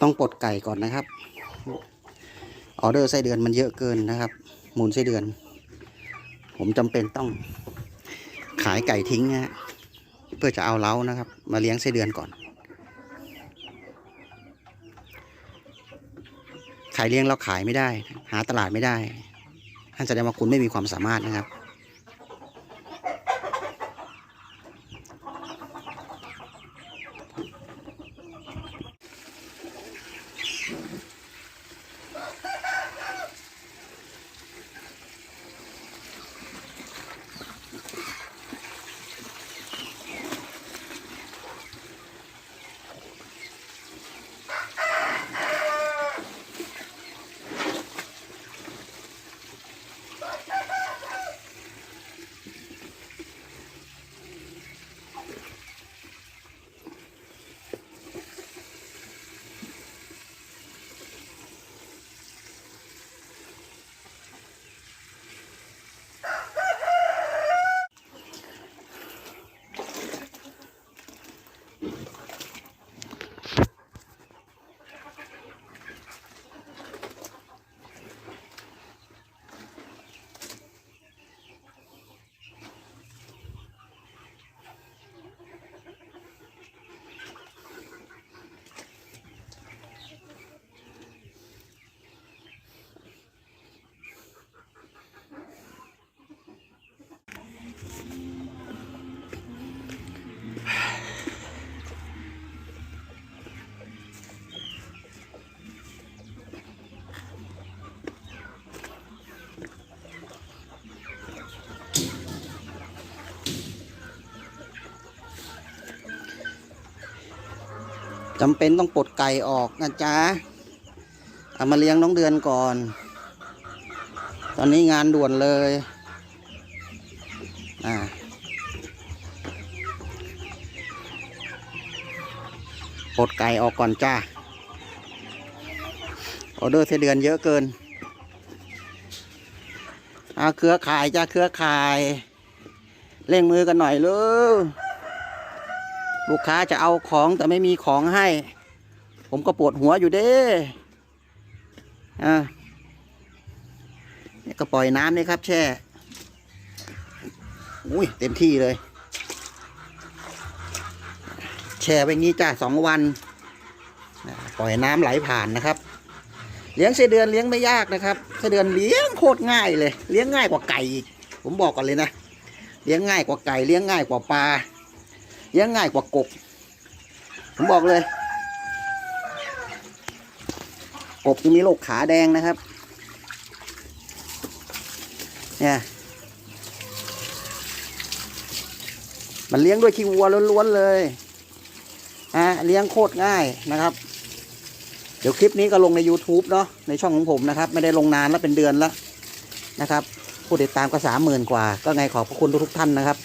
ต้องปลดไก่ก่อนนะครับ ออเดอร์ไส้เดือนมันเยอะเกินนะครับ มูลไส้เดือน ผมจำเป็นต้องขายไก่ทิ้งนะฮะเพื่อจะเอาเล้านะครับ มาเลี้ยงไส้เดือนก่อน ขายเลี้ยงเราขายไม่ได้ หาตลาดไม่ได้ ท่านแสดงว่าคุณไม่มีความสามารถนะครับ จำเป็นต้องปลดไก่ออกนะจ๊ะเอามาเลี้ยงน้องเดือนก่อน ตอนนี้งานด่วนเลยอ่าปลดไก่ออกก่อนจ้าออเดอร์เสเดือนเยอะเกินอาเครือข่ายจ้าเครือข่าย เร่งมือกันหน่อยเลย ลูกค้าจะเอาของแต่ไม่มีของให้ ผมก็ปวดหัวอยู่เด้อ่าเนี่ยก็ปล่อยน้ำนี่ครับแช่อุ้ยเต็มที่เลย แช่ไปงี้จ้าสองวัน ปล่อยน้ำไหลผ่านนะครับ เลี้ยงไส้เดือนเลี้ยงไม่ยากนะครับไส้เดือนเลี้ยงโคตรง่ายเลย เลี้ยงง่ายกว่าไก่อีกผมบอกก่อนเลยนะ เลี้ยงง่ายกว่าไก่ เลี้ยงง่ายกว่าปลา เลี้ยงง่ายกว่ากบ ผมบอกเลย กบจะมีโรคขาแดงนะครับ เนี่ย มันเลี้ยงด้วยขี้วัวล้วนๆเลยอะเลี้ยงโคตรง่ายนะครับ เดี๋ยวคลิปนี้ก็ลงใน YouTube เนาะในช่องของผมนะครับ ไม่ได้ลงนานแล้วเป็นเดือนแล้วนะครับ ผู้ติดตามก็สามหมื่นกว่า ก็ไงขอบพระคุณทุกท่านนะครับ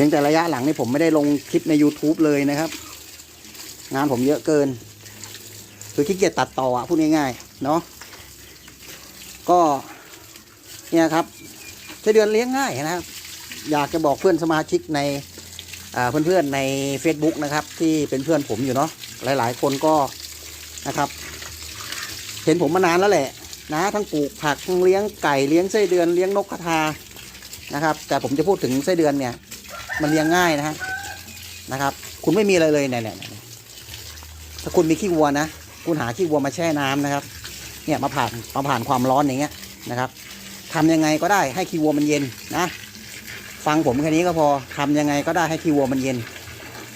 พียงแต่ระยะหลังนี่ผมไม่ได้ลงคลิปใน YouTube เลยนะครับ งานผมเยอะเกิน คือขี้เกียจตัดต่ออะพูดง่ายๆเนาะก็เนี่ยครับใช้เดือนเลี้ยงง่ายนะครับ อยากจะบอกเพื่อนสมาชิกในเพื่อนๆใน Facebook นะครับ ที่เป็นเพื่อนผมอยู่เนาะหลาย ๆ คนก็นะครับ เห็นผมมานานแล้วแหละนะทั้งปลูกผักทั้งเลี้ยงไก่เลี้ยงไส้เดือนเลี้ยงนกกระทานะครับ แต่ผมจะพูดถึงไส้เดือนเนี่ย มันเลี้ยงง่ายนะฮะนะครับ คุณไม่มีอะไรเลยเนี่ยเนี่ยเนี่ยถ้าคุณมีขี้วัวนะ คุณหาขี้วัวมาแช่น้ำนะครับ เนี่ยมาผ่านมาผ่านความร้อนอย่างเงี้ยนะครับทำยังไงก็ได้ให้ขี้วัวมันเย็นนะ ฟังผมแค่นี้ก็พอทำยังไงก็ได้ให้ขี้วัวมันเย็น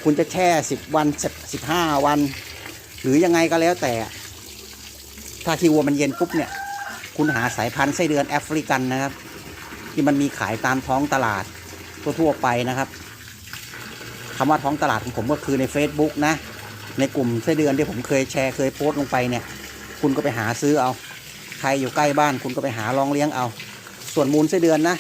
คุณจะแช่สิบวันสิบห้าวัน หรือยังไงก็แล้วแต่ ถ้าขี้วัวมันเย็นปุ๊บเนี่ย คุณหาสายพันธุ์ไส้เดือนแอฟริกันนะครับ ที่มันมีขายตามท้องตลาด ทั่วๆไปนะครับคำว่าท้องตลาดของผมก็คือใน Facebook นะ ในกลุ่มไส้เดือนที่ผมเคยแชร์เคยโพสต์ลงไปเนี่ย คุณก็ไปหาซื้อเอา ใครอยู่ใกล้บ้าน คุณก็ไปหาลองเลี้ยงเอา ส่วนมูลไส้เดือนนะ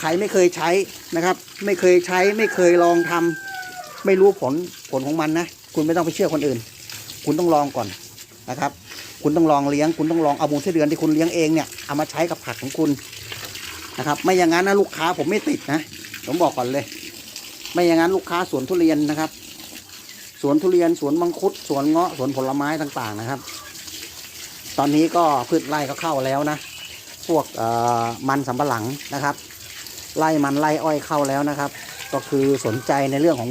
ใครไม่เคยใช้นะครับ ไม่เคยใช้ไม่เคยลองทำไม่รู้ผลผลของมันนะคุณไม่ต้องไปเชื่อคนอื่น คุณต้องลองก่อนนะครับ คุณต้องลองเลี้ยง คุณต้องลองเอามูลไส้เดือนที่คุณเลี้ยงเองเนี่ยเอามาใช้กับผักของคุณนะครับ ไม่อย่างนั้นนะลูกค้าผมไม่ติดนะ ผมบอกก่อนเลย ไม่อย่างนั้นลูกค้าสวนทุเรียนนะครับ สวนทุเรียนสวนมังคุดสวนเงาะสวนผลไม้ต่างๆนะครับ ตอนนี้ก็พืชไร่ก็เข้าแล้วนะ พวกมันสำปะหลังนะครับ ไล่มันไล่อ้อยเข้าแล้วนะครับ ก็คือสนใจในเรื่องของ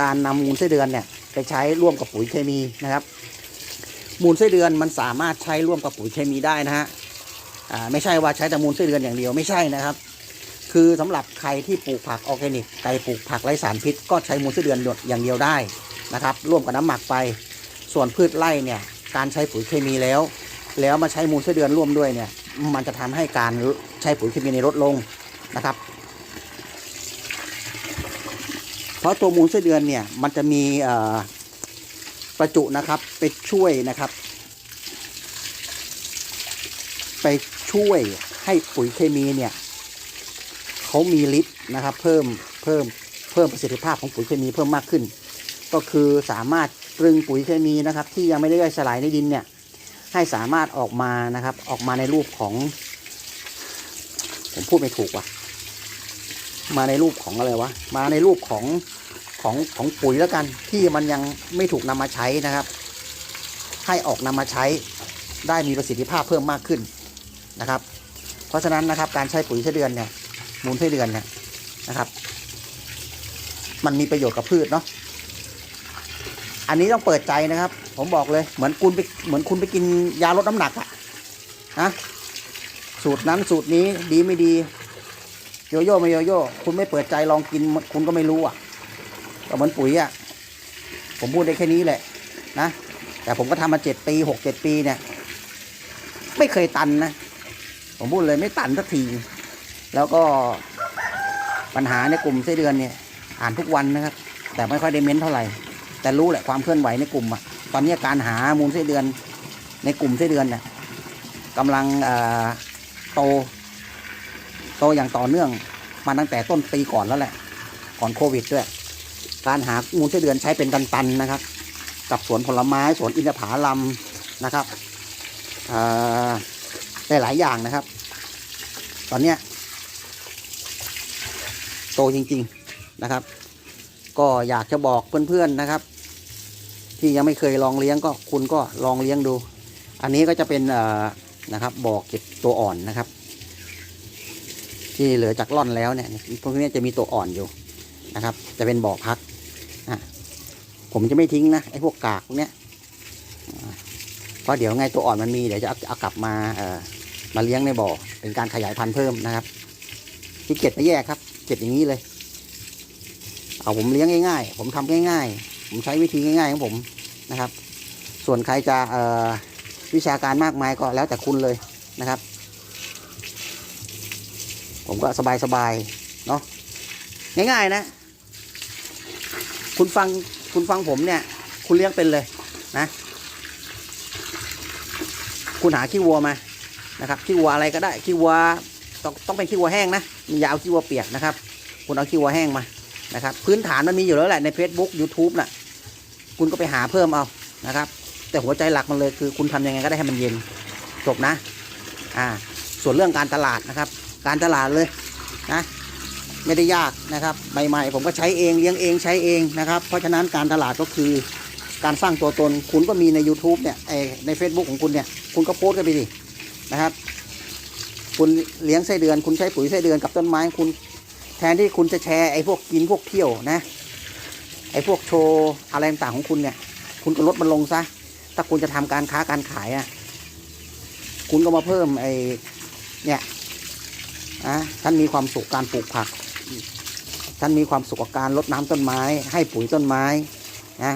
การนำมูลไส้เดือนเนี่ยไปใช้ร่วมกับปุ๋ยเคมีนะครับ มูลไส้เดือนมันสามารถใช้ร่วมกับปุ๋ยเคมีได้นะฮะไม่ใช่ว่าใช้แต่มูลไส้เดือนอย่างเดียวไม่ใช่นะครับ คือสำหรับใครที่ปลูกผักออร์แกนิกใครปลูกผักไร้สารพิษ ก็ใช้มูลไส้เดือนดอย่างเดียวได้นะครับ ร่วมกับน้ำหมักไป ส่วนพืชไร่เนี่ยการใช้ปุ๋ยเคมีแล้ว แล้วมาใช้มูลไส้เดือนร่วมด้วยเนี่ยมันจะทำให้การใช้ปุ๋ยเคมีในลดลงนะครับ เพราะตัวมูลไส้เดือนเนี่ยมันจะมีประจุนะครับไปช่วยนะครับ ไปช่วยให้ปุ๋ยเคมีเนี่ย เขามีฤทธิ์นะครับ เพิ่มเพิ่มเพิ่มประสิทธิภาพของปุ๋ยเคมีเพิ่มมากขึ้น ก็คือสามารถตรึงปุ๋ยเคมีนะครับ ที่ยังไม่ได้ย่อยสลายในดินเนี่ยให้สามารถออกมานะครับ ออกมาในรูปของ ผมพูดไม่ถูกว่ะ มาในรูปของอะไรวะมาในรูปของของของปุ๋ยแล้วกัน ที่มันยังไม่ถูกนำมาใช้นะครับ ให้ออกนำมาใช้ได้มีประสิทธิภาพเพิ่มมากขึ้นนะครับ เพราะฉะนั้นนะครับการใช้ปุ๋ยไส้เดือนเนี่ย มูลไส้เดือนเนี่ยนะครับ มันมีประโยชน์กับพืชเนาะอันนี้ต้องเปิดใจนะครับ ผมบอกเลย เหมือนคุณไปเหมือนคุณไปกินยาลดน้ำหนักอะนะสูตรนั้นสูตรนี้ดีไม่ดีโยโย่ไม่โยโย่คุณไม่เปิดใจลองกินคุณก็ไม่รู้อะก็เหมือนปุ๋ยอะผมพูดได้แค่นี้แหละนะแต่ผมก็ทำมาเจ็ดปีหกเจ็ดปีเนี่ย ไม่เคยตันนะ ผมพูดเลยไม่ตันสักที แล้วก็ปัญหาในกลุ่มไส้เดือนเนี่ยอ่านทุกวันนะครับ แต่ไม่ค่อยได้เม้นเท่าไหร่ แต่รู้แหละความเคลื่อนไหวในกลุ่มอะตอนนี้การหามูลไส้เดือนในกลุ่มไส้เดือนเนี่ยกำลังโต โตอย่างต่อเนื่องมาตั้งแต่ต้นปีก่อนแล้วแหละ ก่อนโควิดด้วย การหามูลไส้เดือนใช้เป็นตันๆนะครับ กับสวนผลไม้สวนอินทผลัมนะครับได้หลายอย่างนะครับ ตอนเนี้ย โตจริง ๆนะครับ ก็อยากจะบอกเพื่อนๆนะครับ ที่ยังไม่เคยลองเลี้ยงก็คุณก็ลองเลี้ยงดู อันนี้ก็จะเป็นนะครับบ่อเก็บตัวอ่อนนะครับ ที่เหลือจากร่อนแล้วเนี่ยพวกนี้จะมีตัวอ่อนอยู่นะครับ จะเป็นบ่อพักผมจะไม่ทิ้งนะไอ้พวกกากพวกเนี้ยเพราะเดี๋ยวไงตัวอ่อนมันมีเดี๋ยวจะเอาเอากลับมาเอ่อมาเลี้ยงในบ่อเป็นการขยายพันธุ์เพิ่มนะครับที่เก็บไปแยกครับ เก็บอย่างนี้เลย เอาผมเลี้ยงง่ายๆ ผมทำง่ายๆ ผมใช้วิธีง่ายๆของผมนะครับ ส่วนใครจะเอ่อวิชาการมากมายก็แล้วแต่คุณเลยนะครับ ผมก็สบายๆเนาะง่ายๆนะ คุณฟังคุณฟังผมเนี่ย คุณเลี้ยงเป็นเลยนะ คุณหาขี้วัวมานะครับขี้วัวอะไรก็ได้ขี้วัวต้องต้องเป็นขี้วัวแห้งนะ อย่าเอาขี้วัวเปียกนะครับ คุณเอาขี้วัวแห้งมานะครับ พื้นฐานมันมีอยู่แล้วแหละใน Facebook YouTube น่ะ คุณก็ไปหาเพิ่มเอานะครับ แต่หัวใจหลักมันเลยคือคุณทำยังไงก็ได้ให้มันเย็นจบนะ อ่า ส่วนเรื่องการตลาดนะครับ การตลาดเลยนะไม่ได้ยากนะครับใหม่ๆผมก็ใช้เองเลี้ยงเองใช้เองนะครับ เพราะฉะนั้นการตลาดก็คือการสร้างตัวตน คุณก็มีใน YouTube เนี่ยใน Facebook ของคุณเนี่ย คุณก็โพสต์กันไปดินะครับ คุณเลี้ยงไส้เดือนคุณใช้ปุ๋ยไส้เดือนกับต้นไม้คุณ แทนที่คุณจะแชร์ไอ้พวกกินพวกเที่ยวนะ ไอ้พวกโชว์อะไรต่างของคุณเนี่ย คุณก็ลดมันลงซะ ถ้าคุณจะทำการค้าการขายอะ คุณก็มาเพิ่มไอ้เนี่ยนะท่านมีความสุขการปลูกผัก ท่านมีความสุขกับการรดน้ำต้นไม้ ให้ปุ๋ยต้นไม้นะ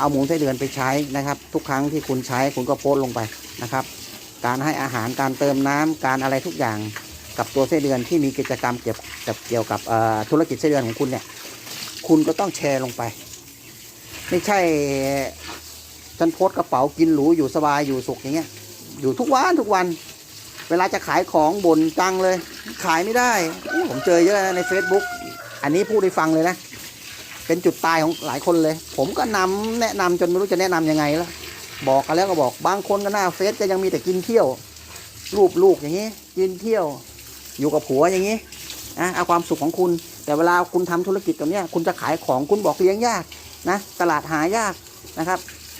เอาหมูไส้เดือนไปใช้นะครับ ทุกครั้งที่คุณใช้คุณก็โพสลงไปนะครับ การให้อาหารการเติมน้ำการอะไรทุกอย่างกับตัวไส้เดือนที่มีกิจกรรมเกี่ยวกับเกี่ยวกับธุรกิจไส้เดือนของคุณเนี่ย คุณก็ต้องแชร์ลงไป ไม่ใช่ฉันโพสกระเป๋ากินหรูอยู่สบายอยู่สุขอย่างเงี้ย อยู่ทุกวันทุกวัน เวลาจะขายของบ่นจังเลย ขายไม่ได้ผมเจอเยอะใน Facebook อันนี้พูดให้ฟังเลยนะ เป็นจุดตายของหลายคนเลย ผมก็นำแนะนำจนไม่รู้จะแนะนำยังไงแล้ว บอกกันแล้วก็บอกบางคนก็หน้าเฟซก็ยังมีแต่กินเที่ยว รูปลูกอย่างนี้ กินเที่ยว อยู่กับผัวอย่างนี้นะเอาความสุขของคุณ แต่เวลาคุณทำธุรกิจตรงนี้คุณจะขายของคุณบอกเลี้ยงยากนะ ตลาดหายากนะครับ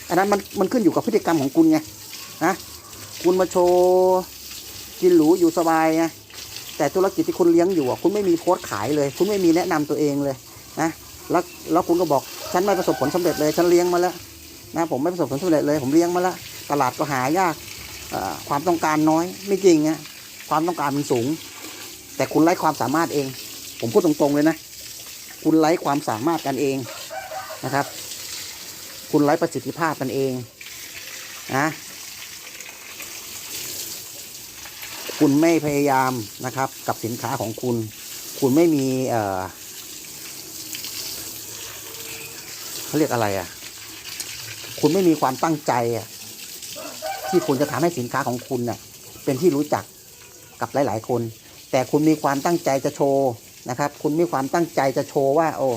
อันนั้นมันมันขึ้นอยู่กับพฤติกรรมของคุณไงนะคุณมาโชว์กินหรูอยู่สบายไงแต่ธุรกิจที่คุณเลี้ยงอยู่อะคุณไม่มีโพสต์ขายเลย คุณไม่มีแนะนำตัวเองเลยนะแล้วแล้วคุณก็บอกฉันไม่ประสบผลสำเร็จเลย ฉันเลี้ยงมาแล้ว นะผมไม่ประสบผลสำเร็จเลย ผมเลี้ยงมาล้วตลาดก็หายากความต้องการน้อยไม่จริงอะความต้องการมันสูง แต่คุณไร้ความสามารถเอง ผมพูดตรงๆเลยนะ คุณไร้ความสามารถกันเองนะครับ คุณไร้ประสิทธิภาพกันเองนะคุณไม่พยายามนะครับ กับสินค้าของคุณ คุณไม่มีเอ่อเขาเรียกอะไรอะ คุณไม่มีความตั้งใจอะที่คุณจะทำให้สินค้าของคุณน่ะเป็นที่รู้จักกับหลาย ๆ คน แต่คุณมีความตั้งใจจะโชว์นะครับ คุณมีความตั้งใจจะโชว์ว่า โอ้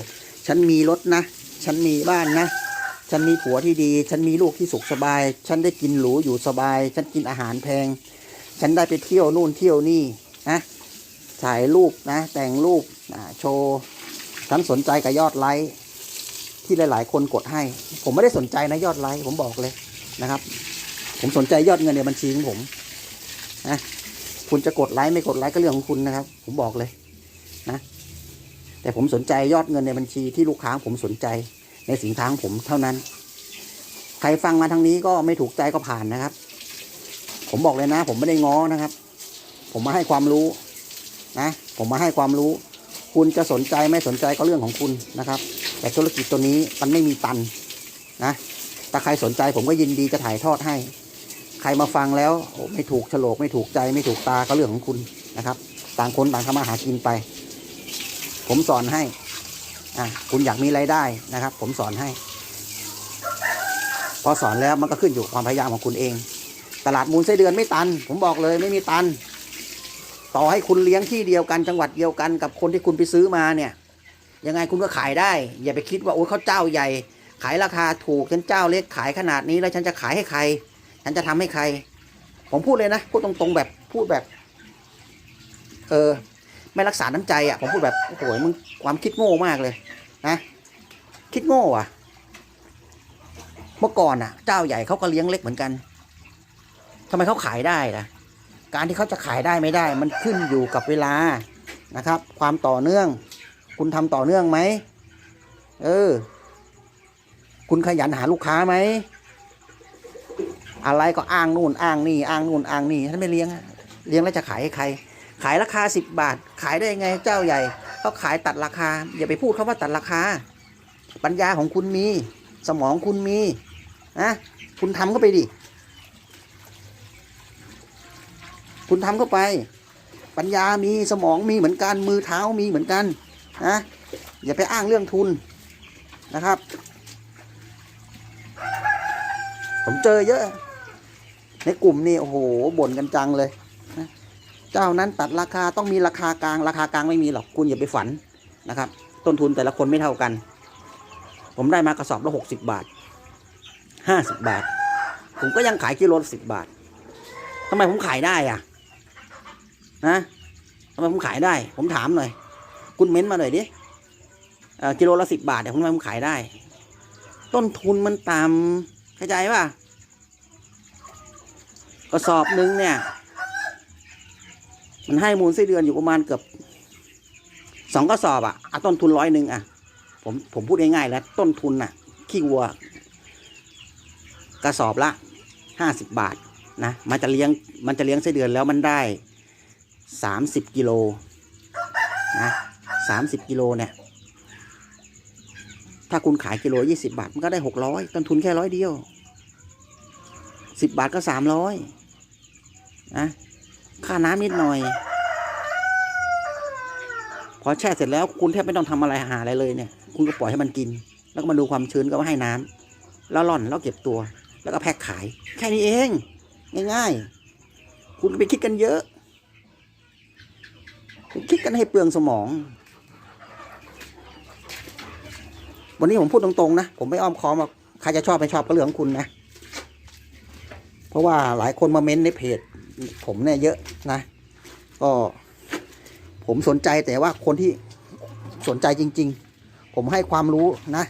ฉันมีรถนะ ฉันมีบ้านนะ ฉันมีผัวที่ดี ฉันมีลูกที่สุขสบาย ฉันได้กินหรูอยู่สบาย ฉันกินอาหารแพง ฉันได้ไปเที่ยวนู่นเที่ยวนี่นะถ่ายรูปนะ แต่งรูปโชว์ฉันสนใจกับยอดไลค์ ที่หลาย ๆ คนกดให้ ผมไม่ได้สนใจนะยอดไลค์ผมบอกเลยนะครับ ผมสนใจยอดเงินในบัญชีของผมนะคุณจะกดไลค์ไม่กดไลค์ก็เรื่องของคุณนะครับ ผมบอกเลยนะ แต่ผมสนใจยอดเงินในบัญชีที่ลูกค้าผมสนใจในสินค้าของผมเท่านั้น ใครฟังมาทางนี้ก็ไม่ถูกใจก็ผ่านนะครับ ผมบอกเลยนะ ผมไม่ได้ง้อนะครับ ผมมาให้ความรู้นะ ผมมาให้ความรู้ คุณจะสนใจไม่สนใจก็เรื่องของคุณนะครับ แต่ธุรกิจตัวนี้มันไม่มีตันนะถ้าใครสนใจผมก็ยินดีจะถ่ายทอดให้ ใครมาฟังแล้วไม่ถูกโฉลกไม่ถูกใจไม่ถูกตาก็เรื่องของคุณนะครับ ต่างคนต่างทำมาหากินไป ผมสอนให้อะคุณอยากมีไรายได้นะครับ ผมสอนให้ พอสอนแล้วมันก็ขึ้นอยู่ความพยายามของคุณเอง ตลาดมูลไส้เดือนไม่ตัน ผมบอกเลยไม่มีตัน ต่อให้คุณเลี้ยงที่เดียวกันจังหวัดเดียวกันกับคนที่คุณไปซื้อมาเนี่ย ยังไงคุณก็ขายได้ อย่าไปคิดว่าโอ้ยเขาเจ้าใหญ่ ขายราคาถูกฉันเจ้าเล็กขายขนาดนี้แล้วฉันจะขายให้ใคร ฉันจะทำให้ใคร ผมพูดเลยนะ พูดตรงๆแบบพูดแบบ เออไม่รักษาน้ำใจอะผมพูดแบบโอ้โหมึงความคิดโง่มากเลยนะคิดโง่อะ เมื่อก่อนอะ เจ้าใหญ่เขาก็เลี้ยงเล็กเหมือนกันทำไมเขาขายได้ล่ะ การที่เขาจะขายได้ไม่ได้ มันขึ้นอยู่กับเวลานะครับ ความต่อเนื่อง คุณทำต่อเนื่องไหม เออ คุณขยันหาลูกค้าไหม อะไรก็อ้างนู่นอ้างนี่อ้างนู่นอ้างนี่ฉันไม่เลี้ยง เลี้ยงแล้วจะขายให้ใคร ขายราคาสิบบาท ขายได้ยังไงเจ้าใหญ่เขาขายตัดราคา อย่าไปพูดเขาว่าตัดราคา ปัญญาของคุณมี สมองคุณมีนะคุณทำเข้าไปดิ คุณทำเข้าไป ปัญญามีสมองมีเหมือนกัน มือเท้ามีเหมือนกัน นะอย่าไปอ้างเรื่องทุนนะครับ ผมเจอเยอะ ในกลุ่มนี่โอ้โหบ่นกันจังเลยนะเจ้านั้นตัดราคาต้องมีราคากลาง ราคากลางไม่มีหรอกคุณอย่าไปฝันนะครับ ต้นทุนแต่ละคนไม่เท่ากัน ผมได้มากระสอบละหกสิบบาทห้าสิบบาท ผมก็ยังขายกิโลละสิบบาททำไมผมขายได้อะนะทำไมผมขายได้ ผมถามหน่อย คุณเม้นมาหน่อยดิอ่อกิโลละสิบบาทเนี่ยทำไมผมขายได้ ต้นทุนมันต่ำเข้าใจป่ะกระสอบหนึ่งเนี่ย มันให้มูลไส้เดือนอยู่ประมาณเกือบสองกระสอบอะ่ะต้นทุนร้อยหนึ่งอะ ผมผมพูดง่ายๆแล้ว ต้นทุนน่ะ ขี้วัว กระสอบละห้าสิบบาทนะมันจะเลี้ยงมันจะเลี้ยงไส้เดือนแล้วมันได้สามสิบกิโลนะ สามสิบกิโลเนี่ย ถ้าคุณขายกิโลยี่สิบาท มันก็ได้หกร้อยต้นทุนแค่ร้อยเดียวสิบบาทก็สามร้อยนะค่าน้ำนิดหน่อย พอแช่เสร็จแล้วคุณแทบไม่ต้องทำอะไรหาอะไรเลยเนี่ย คุณก็ปล่อยให้มันกิน แล้วก็มาดูความชื้นก็มาให้น้ำแล้วร่อนแล้วเก็บตัว แล้วก็แพ็คขาย แค่นี้เอง ง่ายๆ คุณไปคิดกันเยอะ คิดกันให้เปลืองสมอง วันนี้ผมพูดตรงๆนะ ผมไม่อ้อมค้อมหรอกใครจะชอบไม่ชอบก็เรื่องของคุณนะ เพราะว่าหลายคนมาเม้นในเพจ ผมเนี่ยเยอะนะ ก็ ผมสนใจแต่ว่าคนที่สนใจจริง ๆ ผมให้ความรู้นะ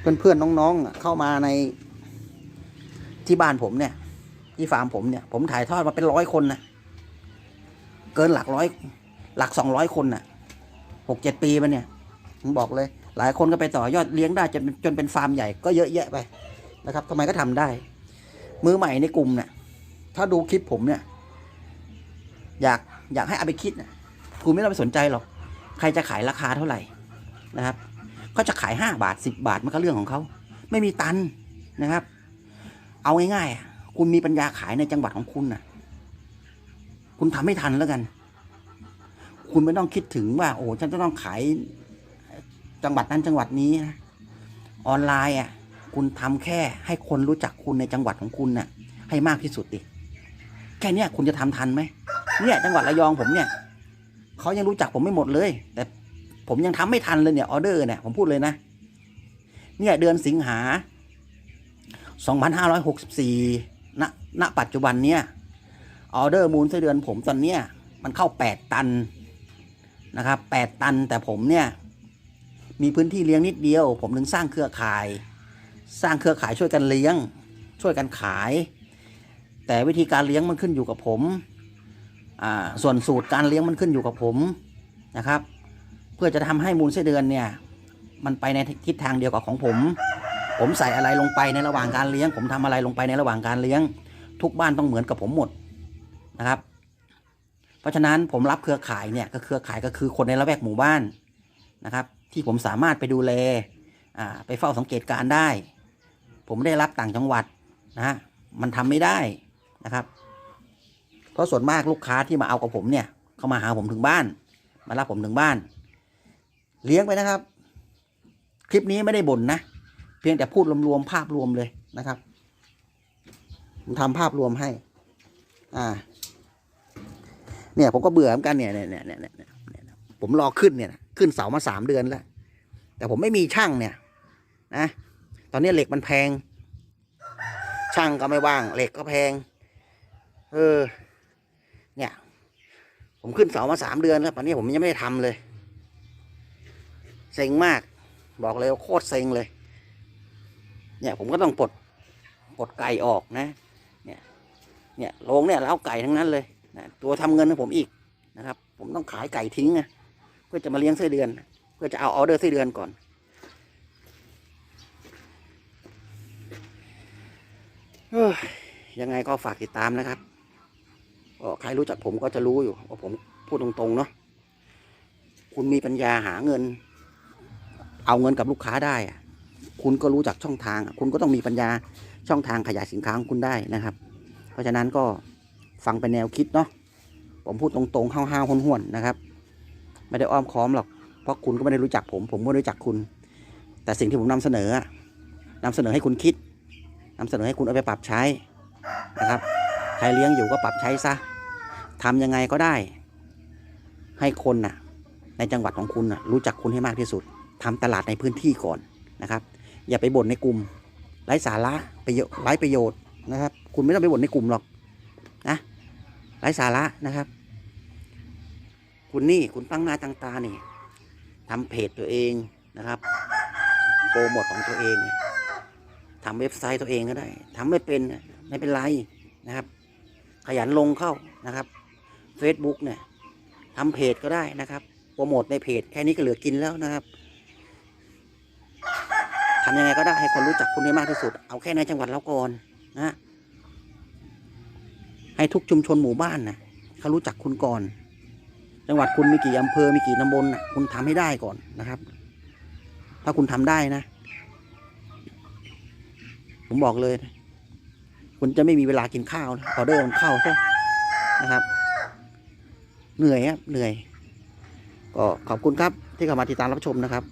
เพื่อนๆน้องๆเข้ามาในที่บ้านผมเนี่ย ที่ฟาร์มผมเนี่ย ผมถ่ายทอดมาเป็นร้อยคนนะเกินหลักร้อย หลักสองร้อยคนน่ะหกเจ็ดปีมาเนี่ย ผมบอกเลย หลายคนก็ไปต่อยอดเลี้ยงได้จนจนเป็นฟาร์มใหญ่ก็เยอะแยะไปนะครับทำไมก็ทำได้ มือใหม่ในกลุ่มเนี่ยถ้าดูคลิปผมเนี่ย อยากอยากให้เอาไปคิดนะคุณไม่ต้องไปสนใจหรอก ใครจะขายราคาเท่าไหร่นะครับเขาจะขายห้าบาทสิบาทมันก็เรื่องของเขาไม่มีตันนะครับ เอาง่ายๆคุณมีปัญญาขายในจังหวัดของคุณน่ะ คุณทำไม่ทันแล้วกัน คุณไม่ต้องคิดถึงว่า โอ้ฉันจะต้องขาย จังหวัดนั้นจังหวัดนี้นะออนไลน์อะ คุณทำแค่ให้คนรู้จักคุณในจังหวัดของคุณน่ะ ให้มากที่สุดดิแค่เนี้ยคุณจะทำทันไหมเนี่ยจังหวัดระยองผมเนี่ยเขายังรู้จักผมไม่หมดเลย แต่ผมยังทำไม่ทันเลยเนี่ยออเดอร์เนี่ยผมพูดเลยนะ เนี่ยเดือนสิงหา 2564ณณปัจจุบันเนี่ยออเดอร์มูลไส้เดือนผมตอนเนี้ยมันเข้า 8 ตันนะครับ 8 ตันแต่ผมเนี่ย มีพื้นที่เลี้ยงนิดเดียว ผมถึงสร้างเครือข่าย สร้างเครือข่ายช่วยกันเลี้ยง ช่วยกันขาย แต่วิธีการเลี้ยงมันขึ้นอยู่กับผมอ่าส่วนสูตรการเลี้ยงมันขึ้นอยู่กับผมนะครับ เพื่อจะทำให้มูลไส้เดือนเนี่ยมันไปในทิศทางเดียวกับของผม ผมใส่อะไรลงไปในระหว่างการเลี้ยง ผมทำอะไรลงไปในระหว่างการเลี้ยง ทุกบ้านต้องเหมือนกับผมหมดนะครับ เพราะฉะนั้นผมรับเครือข่ายเนี่ยก็เครือข่ายก็คือคนในละแวกหมู่บ้านนะครับ ที่ผมสามารถไปดูแลไปเฝ้าสังเกตการได้ ผมไมได้รับต่างจังหวัดนะฮะมันทำไม่ได้นะครับ เพราะส่วนมากลูกค้าที่มาเอากับผมเนี่ยเขามาหาผมถึงบ้าน มารับผมถึงบ้าน เลี้ยงไปนะครับ คลิปนี้ไม่ได้บ่นนะ เพียงแต่พูดรวมๆภาพรวมเลยนะครับผมทำภาพรวมให้ อ่า เนี่ยผมก็เบื่อเหมือนกันเนี่ยเนี่ยเนี่ยเนี่ยเนี่ยเนี่ยผมรอขึ้นเนี่ยนะ ขึ้นเสามาสามเดือนแล้ว แต่ผมไม่มีช่างเนี่ยนะตอนนี้เหล็กมันแพง ช่างก็ไม่ว่าง เหล็กก็แพง เออ เนี่ย ผมขึ้นเสามาสามเดือนแล้วตอนนี้ผมยังไม่ได้ทำเลยเซ็งมาก บอกเลยโคตรเซ็งเลย เนี่ยผมก็ต้องปลดปลดไก่ออกนะ เนี่ย เนี่ยโรงเนี่ยเล้าไก่ทั้งนั้นเลยนะตัวทำเงินให้ผมอีกนะครับ ผมต้องขายไก่ทิ้งนะ เพื่อจะมาเลี้ยงไส้เดือน เพื่อจะเอาออเดอร์ไส้เดือนก่อน ยังไงก็ฝากติดตามนะครับก็ใครรู้จักผมก็จะรู้อยู่ว่าผมพูดตรงๆเนาะคุณมีปัญญาหาเงิน เอาเงินกับลูกค้าได้คุณก็รู้จักช่องทาง คุณก็ต้องมีปัญญาช่องทางขยายสินค้าของคุณได้นะครับ เพราะฉะนั้นก็ฟังเป็นแนวคิดเนาะผมพูดตรงๆห้าวๆห้วนๆนะครับ ไม่ได้อ้อมค้อมหรอกเพราะคุณก็ไม่ได้รู้จักผม ผมก็ไม่รู้จักคุณ แต่สิ่งที่ผมนำเสนออะนำเสนอให้คุณคิดนำเสนอให้คุณเอาไปปรับใช้นะครับใครเลี้ยงอยู่ก็ปรับใช้ซะทำยังไงก็ได้ ให้คนน่ะ ในจังหวัดของคุณน่ะรู้จักคุณให้มากที่สุดทำตลาดในพื้นที่ก่อนนะครับ อย่าไปบ่นในกลุ่มไร้สาระประโยชน์ไร้ประโยชน์นะครับ คุณไม่ต้องไปบ่นในกลุ่มหรอกนะไร้สาระนะครับ คุณนี่คุณตั้งหน้าตั้งตานี่ทำเพจตัวเองนะครับโปรโมทของตัวเองทำเว็บไซต์ตัวเองก็ได้ทำไม่เป็นไม่เป็นไรนะครับ ขยันลงเข้านะครับ Facebook เนี่ยทำเพจก็ได้นะครับโปรโมทในเพจแค่นี้ก็เหลือกินแล้วนะครับทำยังไงก็ได้ให้คนรู้จักคุณให้มากที่สุด เอาแค่ในจังหวัดเราก่อนนะให้ทุกชุมชนหมู่บ้านนะเขารู้จักคุณก่อน จังหวัดคุณมีกี่อำเภอมีกี่ตำบลนะคุณทำให้ได้ก่อนนะครับ ถ้าคุณทำได้นะ ผมบอกเลย คุณจะไม่มีเวลากินข้าวนะออเดอร์มันเข้าใช่นะครับ เหนื่อยครับเหนื่อย ก็ขอบคุณครับที่เข้ามาติดตามรับชมนะครับ